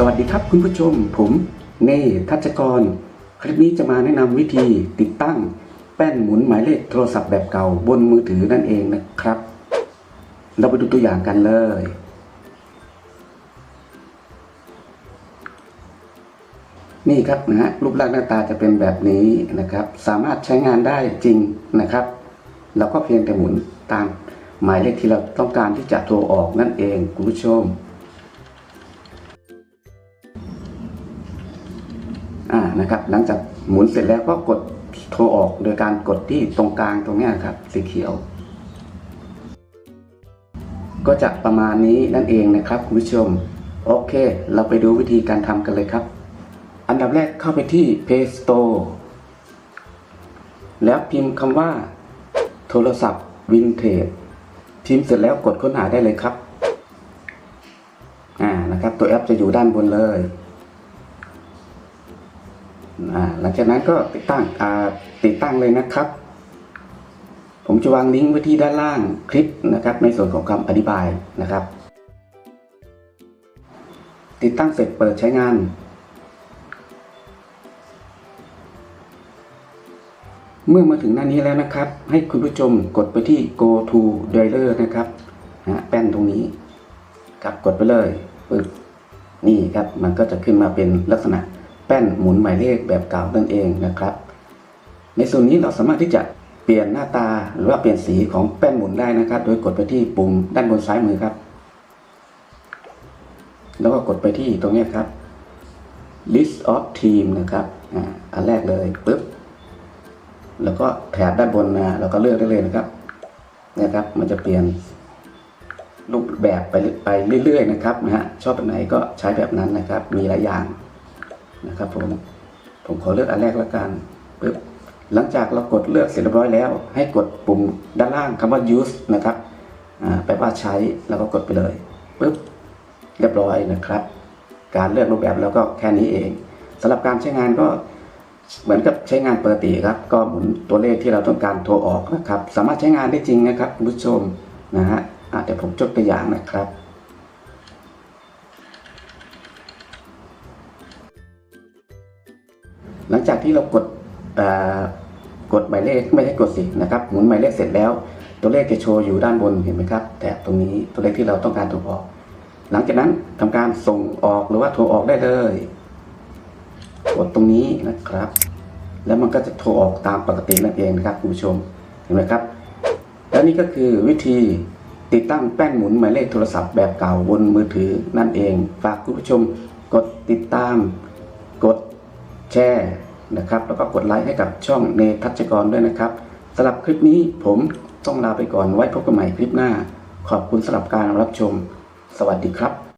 สวัสดีครับคุณผู้ชม ผมเนทัชกร คลิปนี้จะมาแนะนำวิธีติดตั้งแป้นหมุนหมายเลขโทรศัพท์แบบเก่าบนมือถือนั่นเองนะครับ เราไปดูตัวอย่างกันเลย นี่ครับนะฮะรูปร่างหน้าตาจะเป็นแบบนี้นะครับ สามารถใช้งานได้จริงนะครับ เราก็เพียงแต่หมุนตามหมายเลขที่เราต้องการที่จะโทรออกนั่นเองคุณผู้ชม นะครับ หลังจากหมุนเสร็จแล้วก็กดโทรออกโดยการกดที่ตรงกลางตรงนี้ครับ สีเขียว ก็จะประมาณนี้นั่นเองนะครับคุณผู้ชม โอเค เราไปดูวิธีการทำกันเลยครับ อันดับแรกเข้าไปที่ Play Store แล้วพิมพ์คำว่า โทรศัพท์วินเทจพิมพ์เสร็จแล้วกดค้นหาได้เลยครับ อ่านะครับ ตัวแอปจะอยู่ด้านบนเลย หลังจากนั้นก็ติดตั้งติดตั้งเลยนะครับ ผมจะวางลิงก์ไว้ที่ด้านล่างคลิปนะครับ ในส่วนของคำอธิบายนะครับ ติดตั้งเสร็จเปิดใช้งานเมื่อมาถึงหน้านี้แล้วนะครับ ให้คุณผู้ชมกดไปที่ go to dialer นะครับนะแป้นตรงนี้ครับกดไปเลยปึ๊บนี่ครับมันก็จะขึ้นมาเป็นลักษณะ แป้นหมุนหมายเลขแบบเก่านั่นเองนะครับ ในส่วนนี้เราสามารถที่จะเปลี่ยนหน้าตาหรือว่าเปลี่ยนสีของแป้นหมุนได้นะครับ โดยกดไปที่ปุ่มด้านบนซ้ายมือครับ แล้วก็กดไปที่ตรงนี้ครับ list of team นะครับอ่าอันแรกเลยปึ๊บแล้วก็แถบด้านบนนะเราก็เลือกได้เลยนะครับนะครับ มันจะเปลี่ยนรูปแบบไปไปเรื่อย ๆ นะครับนะฮะชอบแบบไหนก็ใช้แบบนั้นนะครับ มีหลายอย่าง นะครับผมผมขอเลือกอันแรกล้วกันปึ๊บหลังจากเรากดเลือกเสร็จเรียบร้อยแล้ว ให้กดปุ่มด้านล่างคำว่า use นะครับอ่าแปลว่าใช้แล้วก็กดไปเลยปึ๊บเรียบร้อยนะครับ การเลือกรูปแบบแล้วก็แค่นี้เองสำหรับการใช้งานก็เหมือนกับใช้งานปกติครับ ก็หมุนตัวเลขที่เราต้องการโทรออกนะครับ สามารถใช้งานได้จริงนะครับคุณผู้ชมนะฮะอะเดี๋ยวผมยกตัวอย่างนะครับ หลังจากที่เรากดกดหมายเลขไม่ใช่กดสินะครับหมุนหมายเลขเสร็จแล้ว ตัวเลขจะโชว์อยู่ด้านบนเห็นไหมครับแถบตรงนี้ตัวเลขที่เราต้องการโทรออก หลังจากนั้นทำการส่งออกหรือว่าโทรออกได้เลยกดตรงนี้นะครับ แล้วมันก็จะโทรออกตามปกตินั่นเองนะครับคุณผู้ชมเห็นไหมครับ และนี่ก็คือวิธีติดตั้งแป้นหมุนหมายเลขโทรศัพท์แบบเก่าบนมือถือนั่นเอง ฝากคุณผู้ชมกดติดตาม กด แชร์นะครับ แล้วก็กดไลค์ให้กับช่องเนทัชกรด้วยนะครับสำหรับคลิปนี้ผมต้องลาไปก่อนไว้พบกันใหม่คลิปหน้า ขอบคุณสำหรับการรับชม สวัสดีครับ